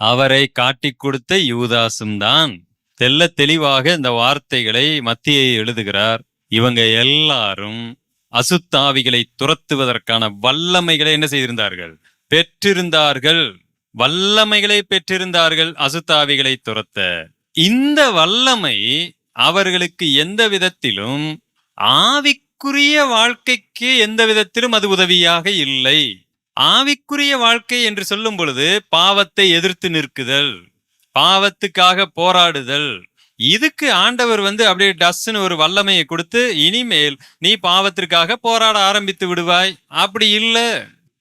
அவரை காட்டிக் கொடுத்த யூதாசும் தான் தெல்ல தெளிவாக இந்த வார்த்தைகளை மத்தியை எழுதுகிறார். இவங்க எல்லாரும் அசுத்தாவிகளை துரத்துவதற்கான வல்லமைகளை என்ன செய்திருந்தார்கள்? பெற்றிருந்தார்கள். வல்லமைகளை பெற்றிருந்தார்கள் அசுத்தாவிகளை துரத்த. இந்த வல்லமை அவர்களுக்கு எந்த விதத்திலும் ஆவிக்குரிய வாழ்க்கைக்கு எந்த விதத்திலும் அது உதவியாக இல்லை. ஆவிக்குரிய வாழ்க்கை என்று சொல்லும் பொழுது பாவத்தை எதிர்த்து நிற்குதல் பாவத்துக்காக போராடுதல். இதுக்கு ஆண்டவர் வந்து அப்படியே டஸ்ன்னு ஒரு வல்லமையை கொடுத்து இனிமேல் நீ பாவத்திற்காக போராட ஆரம்பித்து விடுவாய். அப்படி இல்லை.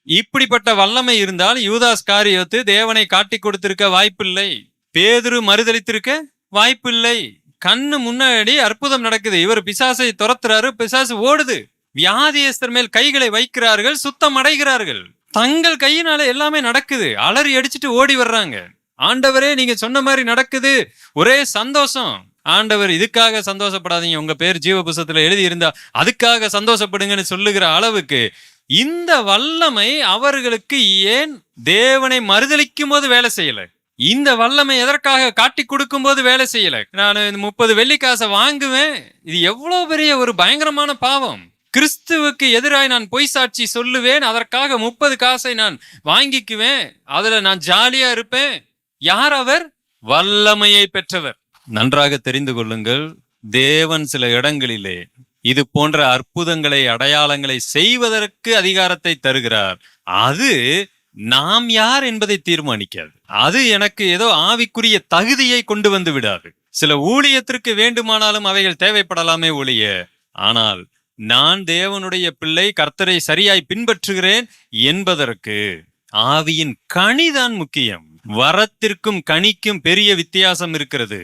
இப்படிப்பட்ட வல்லமை இருந்தால் யூதாஸ் காரியத்து தேவனை காட்டி கொடுத்திருக்க வாய்ப்பில்லை. பேதுரு மறுதளித்திருக்க வாய்ப்பில்லை. கண்ணு முன்னாடி அற்புதம் நடக்குது. இவர் பிசாசை துரத்துறாரு பிசாசு ஓடுது. வியாதியஸ்தர் மேல் கைகளை வைக்கிறார்கள் சுத்தம் அடைகிறார்கள். தங்கள் கையினால எல்லாமே நடக்குது. அலறி அடிச்சுட்டு ஓடி வர்றாங்க. ஆண்டவரே நீங்க சொன்ன மாதிரி நடக்குது. ஒரே சந்தோஷம். ஆண்டவர் இதுக்காக சந்தோஷப்படாதீங்க. உங்க பேர் ஜீவ புஸ்தகத்துல எழுதி இருந்தா அதுக்காக சந்தோஷப்படுங்கன்னு சொல்லுகிற அளவுக்கு இந்த வல்லமை அவர்களுக்கு ஏன் தேவனை மறுதளிக்கும் போது வேலை செய்யல? இந்த வல்லமை எதற்காக காட்டி கொடுக்கும் போது வேலை செய்யல? நான் இந்த முப்பது வெள்ளிக்காசை வாங்குவேன். இது எவ்வளவு பெரிய ஒரு பயங்கரமான பாவம். கிறிஸ்துவுக்கு எதிராய் நான் பொய் சாட்சி சொல்லுவேன் அதற்காக முப்பது காசை நான் வாங்கிக்குவேன் அதுல நான் ஜாலியா இருப்பேன். யார் அவர்? வல்லமையை பெற்றவர். நன்றாக தெரிந்து கொள்ளுங்கள் தேவன் சில இடங்களிலே இது போன்ற அற்புதங்களை அடையாளங்களை செய்வதற்கு அதிகாரத்தை தருகிறார். அது நாம் யார் என்பதை தீர்மானிக்காது. அது எனக்கு ஏதோ ஆவிக்குரிய தகுதியை கொண்டு வந்து விடாது. சில ஊழியத்திற்கு வேண்டுமானாலும் அவைகள் தேவைப்படலாமே ஒழிய ஆனால் நான் தேவனுடைய பிள்ளை கர்த்தரை சரியாய் பின்பற்றுகிறேன் என்பதற்கு ஆவியின் கனிதான் முக்கியம். வரத்திற்கும் கனிக்கும் பெரிய வித்தியாசம் இருக்கிறது.